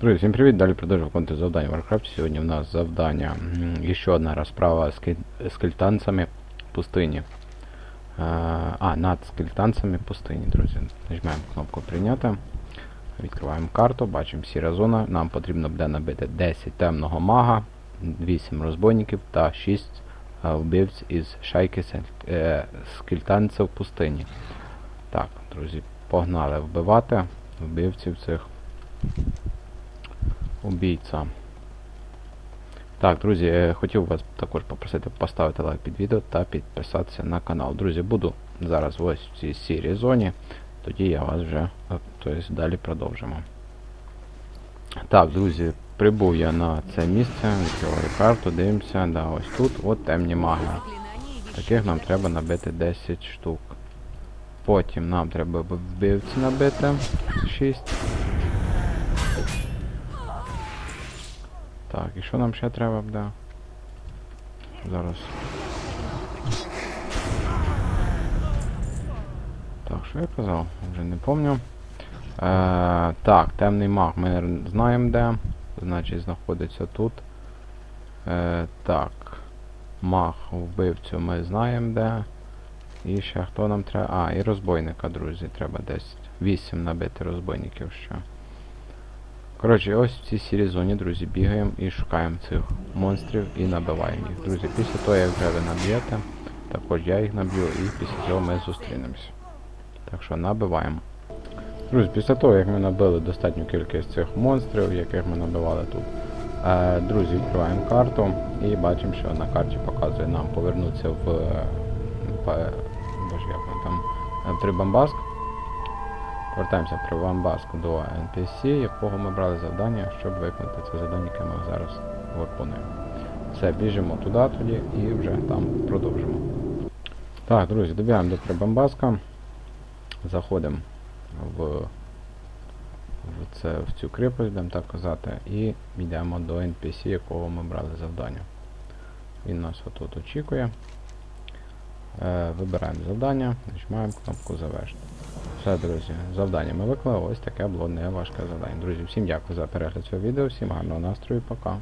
Друзі, всім привіт! Далі продовжуємо виконувати завдання в Warcraft. Сьогодні в нас завдання ще одна розправа з кельтанцями пустині. Е, А, над скельтанцями пустині, друзі. Нажимаємо кнопку прийняти. Відкриваємо карту, бачимо сіра зона. Нам потрібно буде набити 10 темного мага, 8 розбойників та 6 е, вбивць із шайки скельтанців пустині. Так, друзі, погнали вбивати вбивців цих убійця. Так, друзі, е, хотів вас також попросити поставити лайк під відео та підписатися на канал. Друзі, буду зараз ось в цій сірій зоні, тоді я вас вже тобто, далі продовжимо. Так, друзі, прибув я на це місце, відкриваю карту, дивимося, да, ось тут от темні маги. Таких нам треба набити 10 штук. Потім нам треба вбивці набити 6. Так, і що нам ще треба буде? Зараз. Так, що я казав? Вже не пам'ятаю. Е, так, темний маг ми знаємо де. Значить знаходиться тут. Е, так. Маг вбивцю ми знаємо де. І ще хто нам треба. А, і розбойника, друзі, треба десь 8 набити розбойників ще. Коротше, ось в цій сірій зоні, друзі, бігаємо і шукаємо цих монстрів і набиваємо їх. Друзі, після того, як вже ви наб'єте, також я їх наб'ю і після цього ми зустрінемось. Так що набиваємо. Друзі, після того, як ми набили достатню кількість цих монстрів, яких ми набивали тут. Е, друзі, відкриваємо карту і бачимо, що на карті показує нам повернутися в. е, па- Боже, як воно там. е, Прибамбаск. Повертаємося при Вамбаск до NPC, якого ми брали завдання, щоб виконати це завдання, яке ми зараз виконуємо. Все, біжимо туди тоді і вже там продовжимо. Так, друзі, добігаємо до Прибамбаска. Заходимо в, в, це, в цю кріпость, будемо так казати, і йдемо до NPC, якого ми брали завдання. Він нас отут очікує. Е, вибираємо завдання, нажимаємо кнопку завершити. Все, друзі, завдання ми виклали. Ось таке було не важке завдання. Друзі, всім дякую за перегляд цього відео, всім гарного настрою, пока.